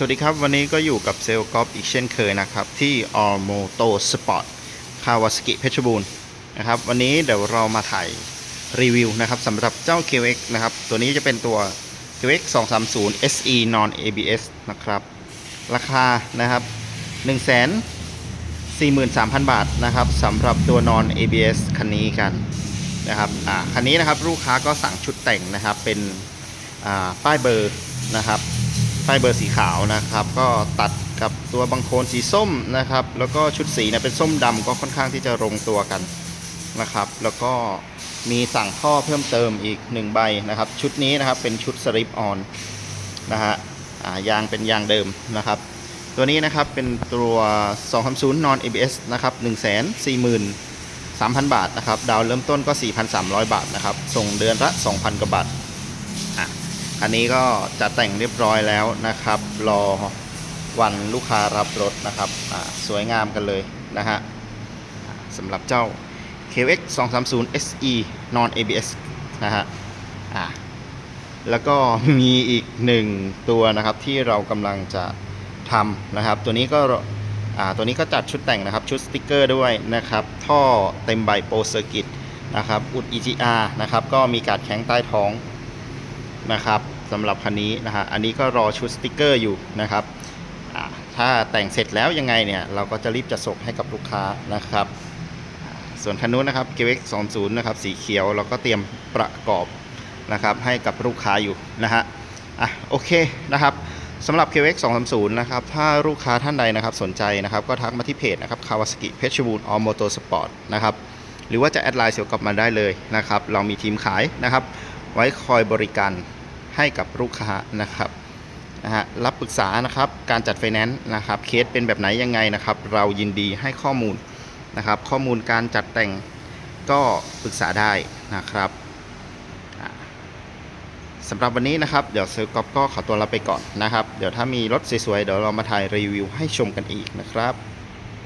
สวัสดีครับ วันนี้ก็อยู่กับเซลล์กอล์ฟอีกเช่นเคยนะครับ ที่ All Moto Sport คาวาสกิเพชรบูรณ์นะครับ วันนี้เดี๋ยวเรามาถ่ายรีวิวนะครับสำหรับเจ้า QX นะครับ ตัวนี้จะเป็นตัว QX 230 SE Non ABS นะครับ ราคานะครับ 1 4 3 0 0 0 บาทนะครับสำหรับตัว Non ABS คันนี้กันนะครับอ่าคันนี้นะครับลูกค้าก็สั่งชุดแต่งนะครับเป็นอ่าป้ายเบอร์นะครับ ป้ายเบอร์สีขาวนะครับ ก็ตัดกับตัวบังโคนสีส้มนะครับ แล้วก็ชุดสีเนี่ยเป็นส้มดำก็ค่อนข้างที่จะลงตัวกันนะครับ แล้วก็มีสั่งท่อเพิ่มเติมอีกหนึ่งใบนะครับ ชุดนี้นะครับเป็นชุดสลิปออนนะฮะยางเป็นยางเดิมนะครับ ตัวนี้นะครับเป็นตัว250 non ABS นะครับ 143,000 บาทนะครับ ดาวเริ่มต้นก็ 4,300 บาทนะครับ ส่งเดือนละ 2,000 กว่าบาท อันนี้ก็จะแต่งเรียบร้อยแล้วนะครับ รอวันลูกค้ารับรถนะครับสวยงามกันเลยนะฮะสำหรับเจ้า KX 230 SE Non ABS นะฮะอ่าแล้วก็มีอีกหนึ่งตัวนะครับที่เรากำลังจะทำนะครับ ตัวนี้ก็อ่าตัวนี้ก็จัดชุดแต่งนะครับ ชุดสติกเกอร์ด้วยนะครับ ท่อเต็มใบโปรเซอร์กิตนะครับ อุด EGR นะครับ ก็มีการแข็งใต้ท้อง นะครับสำหรับคันนี้นะฮะอันนี้ก็รอชุดสติกเกอร์อยู่นะครับถ้าแต่งเสร็จแล้วยังไงเนี่ยเราก็จะรีบจะส่งให้กับลูกค้านะครับ ส่วนคันนู้นนะครับ QX 20นะครับสีเขียวเราก็เตรียมประกอบนะครับให้กับลูกค้าอยู่นะฮะอะโอเคนะครับสำหรับ QX 230นะครับถ้าลูกค้าท่านใดนะครับสนใจนะครับก็ทักมาที่เพจนะครับ Kawasaki เพชรบูรณ์ All Motor Sport นะครับหรือว่าจะแอดไลน์เสียวกลับมาได้เลยนะครับเรามีทีมขายนะครับ ไว้คอยบริการ ให้กับลูกค้านะครับนะฮะรับปรึกษานะครับการจัดไฟแนนซ์นะครับเคสเป็นแบบไหนยังไงนะครับ เรายินดีให้ข้อมูลนะครับ ข้อมูลการจัดแต่งก็ปรึกษาได้นะครับสำหรับวันนี้นะครับ เดี๋ยวเซลล์กอฟก็ขอตัวลาไปก่อนนะครับ เดี๋ยวถ้ามีรถสวยๆ เดี๋ยวเรามาถ่ายรีวิวให้ชมกันอีกนะครับ